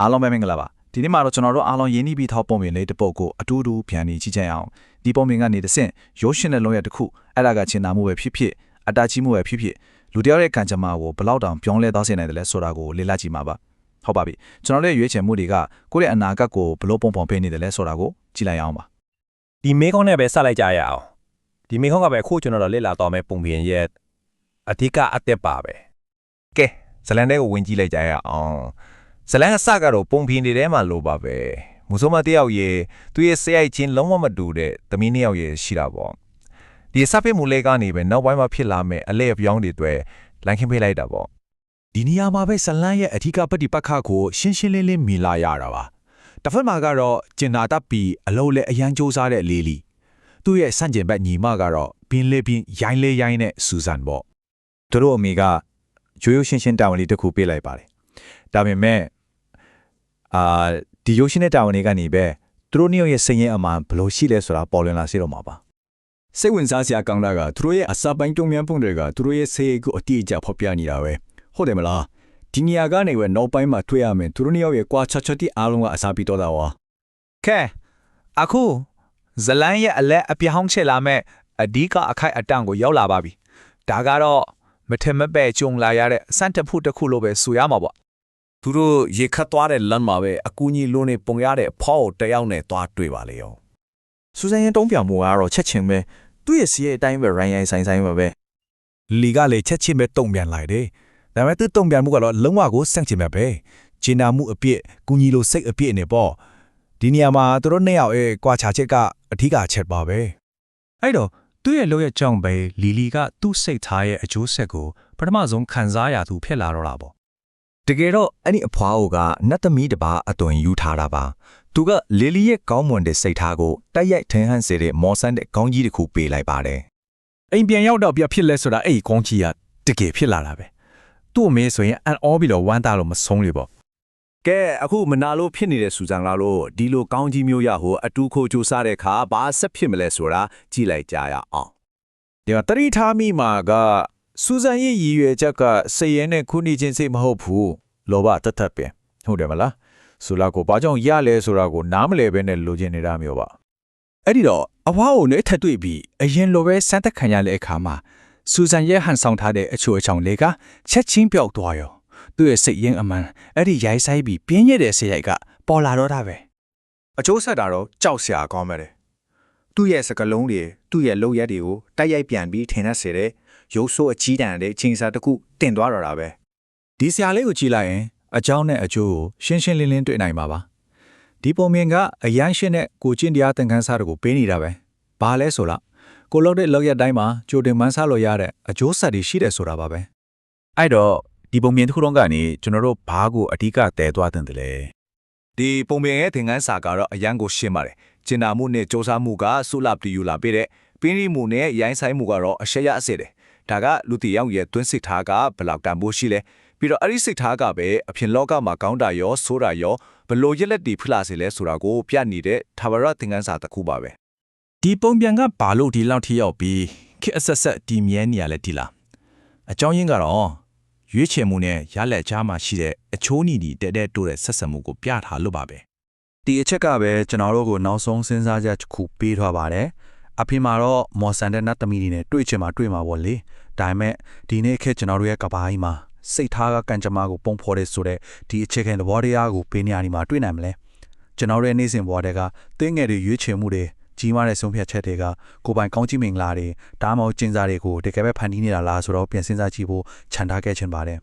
အားလုံးပဲမင်္ဂလာပါဒီနေ့မှာတော့ကျွန်တော်တို့အားလုံးရင်းနှီးပြီးထောက်ပုံမြင်လေးတစ်ပုတ်ကိုအတူတူပြန်နေကြည့်ကြရအောင်ဒီပုံမြင်ကနေတစ်ဆင့်ရိုးရှင်းတဲ့လုံးရတစ်ခုအဲ့ဒါကချင်နာမှုပဲဖြစ်ဖြစ်အတားကြီးမှုပဲဖြစ်ဖြစ်လူတစ်ယောက်ရဲ့ကံကြမ္မာကိုဘယ်လောက်တောင်ပြောင်းလဲသွားစေနိုင်တယ်လဲဆိုတာကိုလေ့လာကြည့်မှာပါဟုတ်ပါပြီကျွန်တော်တို့ရဲ့ရွေးချယ်မှုတွေကကိုယ့်ရဲ့အနာဂတ်ကိုဘယ်လိုပုံပုံပေးနေတယ်လဲဆိုတာကိုကြည့်လိုက်အောင်ပါဒီမေခေါင်းနဲ့ပဲဆက်လိုက်ကြရအောင်ဒီမေခေါင်းကပဲအခုကျွန်တော်တို့လေ့လာတော့မယ့်ပုံပြင်ရဲ့အဓိကအသက်ပါပဲကဲဇလန်တဲ့ကိုဝင်ကြည့်လိုက်ကြရအောင် ဇလန်အစကတော့ပုံပြင်တွေထဲမှာလို့ပါပဲမူဆိုမတယောက်ရဲ့သူရဲ့ဆရိုက်ချင်းလုံးဝမတူတဲ့သမီးနှစ်ယောက်ရဲ့ရှိတာပေါ့ဒီစပစ်မူလေးကနေပဲနောက်ပိုင်းမှာဖြစ်လာမယ့်အလဲအပြောင်းတွေအတွက်လန်ခင်းပေးလိုက်တာပေါ့ဒီနေရာမှာပဲဇလန်းရဲ့အထူးပฏิပတ်ခကိုရှင်းရှင်းလင်းလင်းမြင်လာရတာပါတစ်ဖက်မှာကတော့ကျင်နာတပ်ပြီးအလုံးလဲအရန်စူးစားတဲ့လေးလီသူ့ရဲ့စန့်ကျင်ဘက်ညီမကတော့ပင်လေးပင်ရိုင်းလေးရိုင်းနဲ့စူဇန်ပေါ့သူတို့အမေကရိုးရိုးရှင်းရှင်းတာဝန်လေးတစ်ခုပေးလိုက်ပါတယ်ဒါပေမဲ့ အာဒီရိုးရှင်းတဲ့တာဝန်လေးကနေပဲသူတို့နှစ်ယောက်ရဲ့စိတ်ရင်းအမှန်ဘယ်လိုရှိလဲဆိုတာပေါ်လွင်လာစေတော့မှာပါစိတ်ဝင်စားစရာကောင်းတာကသူတို့ရဲ့အစာပိုင်းတုံ့ပြန်ပုံတွေကသူတို့ရဲ့စိတ်ကိုအတိအကျဖော်ပြနေတာပဲဟုတ်တယ်မလားဒီနေရာကနေပဲနောက်ပိုင်းမှာတွေ့ရမယ်သူတို့နှစ်ယောက်ရဲ့ကွာချချတိအားလုံးကအစာပြီးတော့တာဝါကဲအခုဇလန်ရဲ့အလဲအပြောင်းချက်လာမဲ့အဓိကအခိုက်အတန့်ကိုရောက်လာပါပြီဒါကတော့မထင်မပဲကြုံလာရတဲ့စန့်တဖို့တစ်ခုလိုပဲဆိုရမှာပေါ့ သူတို့ရေခတ်သွားတဲ့လမ်းမှာပဲအကူကြီးလုံးနေပုံရတဲ့ဖောက်တယောက်နဲ့သွားတွေ့ပါလေရောစူဇန်ရဲ့တုံးပြောင်မှုကတော့ချက်ချင်းပဲသူ့ရဲ့စီရဲ့အတိုင်းပဲရိုင်းရိုင်းဆိုင်ဆိုင်ပဲပဲလီကလည်းချက်ချင်းပဲတုံ့ပြန်လိုက်တယ်ဒါပေမဲ့သူတုံ့ပြန်မှုကတော့လုံးဝကိုစန့်ကျင်ပဲပဲဂျင်နာမှုအပြစ်ကူညီလို့စိတ်အပြစ်နေပေါ့ဒီနေရာမှာသူတို့နှစ်ယောက်ရဲ့ကွာခြားချက်ကအထူးအချက်ပါပဲအဲ့တော့သူ့ရဲ့လောက်ရဲ့ကြောင့်ပဲလီလီကသူ့စိတ်ထားရဲ့အကျိုးဆက်ကိုပထမဆုံးခံစားရသူဖြစ်လာတော့တာပေါ့ တကယ်တော့အဲ့ဒီအဖွားအိုကနတ်သမီးတစ်ပါးအသွင်ယူထားတာပါသူကလီလီရဲ့ကောင်းမွန်တဲ့စိတ်ထားကိုတိုက်ရိုက်ထင်ဟန်စေတဲ့မော်ဆန်တဲ့ကောင်းကြီးတစ်ခုပေးလိုက်ပါတယ်အိမ်ပြန်ရောက်တော့ပြဖြစ်လဲဆိုတာအဲ့ဒီကောင်းကြီးကတကယ်ဖြစ်လာတာပဲသူ့အမေဆိုရင်အန်အောပြီးတော့ဝမ်းသားလို့မဆုံးလေပေါ့ကဲအခုမနာလို့ဖြစ်နေတဲ့စူဇန်လာလို့ဒီလိုကောင်းကြီးမျိုးရဟိုအတူခိုကြိုးစားတဲ့အခါဘာဆက်ဖြစ်မလဲဆိုတာကြည့်လိုက်ကြရအောင်ဒီမှာတတိထားမိမှာက စူဇန်ရဲ့ရည်ရွယ်ချက်ကစိတ်ရဲနဲ့ခုနေခြင်းစိတ်မဟုတ်ဘူးလောဘတတ်တတ်ပင်ဟုတ်တယ်မလားဆူလာကိုဘာကြောင့်ရလဲဆိုတာကိုနားမလည်ဘဲနဲ့လိုချင်နေတာမျိုးပါအဲ့ဒီတော့အဖွားကိုနဲ့ထပ်တွေ့ပြီးအရင်လိုပဲစမ်းသက်ခံရတဲ့အခါမှာစူဇန်ရဲ့ဟန်ဆောင်ထားတဲ့အချိုအချောင်လေးကချက်ချင်းပြောက်သွားရောသူ့ရဲ့စိတ်ရင်းအမှန်အဲ့ဒီရိုက်ဆိုင်ပြီးပြင်းရတဲ့ဆေးရိုက်ကပေါ်လာတော့တာပဲအကျိုးဆက်တာတော့ကြောက်စရာကောင်းမယ်တယ်သူ့ရဲ့စကလုံးတွေသူ့ရဲ့လုပ်ရက်တွေကိုတိုက်ရိုက်ပြန်ပြီးထင်တတ်စေတဲ့ ရုပ်ဆိုးအကြီးတန်းတဲ့ချင်းစာတစ်ခုတင်သွားတော့တာပဲဒီဆရာလေးကိုကြည့်လိုက်ရင်အကြောင်းနဲ့အကျိုးကိုရှင်းရှင်းလင်းလင်းတွေ့နိုင်ပါပါဒီပုံမြင်ကအရန်ရှင်းတဲ့ကိုကျင့်တရားသင်ခန်းစာတွေကိုပေးနေတာပဲဘာလဲဆိုတော့ကိုလောက်တဲ့လောက်ရက်တိုင်းမှာကြိုတင်မှန်းဆလို့ရတဲ့အကျိုးဆက်တွေရှိတယ်ဆိုတာပါပဲအဲ့တော့ဒီပုံမြင်တစ်ခုလုံးကနေကျွန်တော်တို့ဘာကိုအဓိကတည်သွားတင်တယ်လဲဒီပုံပြင်ရဲ့သင်ခန်းစာကတော့အရန်ကိုရှင်းပါတယ်ကျင်နာမှုနဲ့စ조사မှုကဆုလပ်တီယူလာပေးတဲ့ပင်းရီမှုနဲ့ရိုင်းဆိုင်မှုကတော့အရှက်ရအစစ်တယ် ဒါကလူတီယောက်ရဲ့တွင်းစစ်ထားကဘယ်လောက်တန်ဖိုးရှိလဲပြီးတော့အဲ့ဒီစစ်ထားကပဲအဖြစ်လောကမှာကောင်းတာရောဆိုးတာရောဘယ်လိုရက်လက်တီဖလာစေလဲဆိုတာကိုပြနေတဲ့ထာဝရသင်ခန်းစာတစ်ခုပါပဲဒီပုံပြန်ကဘာလို့ဒီလောက်ထိရောက်ပြီးခက်အဆက်ဆက်ဒီမြဲနေရလဲဒီလားအကြောင်းရင်းကတော့ရွေးချယ်မှုနဲ့ရလက်ချားမှာရှိတဲ့အချိုးနီဒီတဲတဲတိုးတဲ့ဆက်ဆံမှုကိုပြထားလို့ပါပဲဒီအချက်ကပဲကျွန်တော်တို့ကိုနောက်ဆုံးစဉ်းစားချက်တစ်ခုပေးထားပါတယ် အဖေမှာတော့မော်ဆန်တဲ့နတ်သမီးတွေနဲ့တွေ့ချင်မှတွေ့မှာပေါ့လေဒါပေမဲ့ဒီနေ့ခေတ်ကျွန်တော်တို့ရဲ့ကဘာကြီးမှာစိတ်ထားကကံကြမ္မာကိုပုံဖော်တဲ့ဆိုတဲ့ဒီအခြေခံသဘောတရားကိုပေးနေရဒီမှာတွေ့နိုင်မလဲကျွန်တော်တို့ရဲ့နေ့စဉ်ဘဝတွေကတင်းငယ်တွေရွေးချယ်မှုတွေကြီးမားတဲ့ဆုံးဖြတ်ချက်တွေကကိုယ်ပိုင်ကောင်းချီးမင်္ဂလာတွေဒါမှမဟုတ်ကျင်းစားတွေကိုတကယ်ပဲဖန်တီးနေတာလားဆိုတော့ပြန်စဉ်းစားကြည့်ဖို့ခြံထားခဲ့ချင်ပါတယ်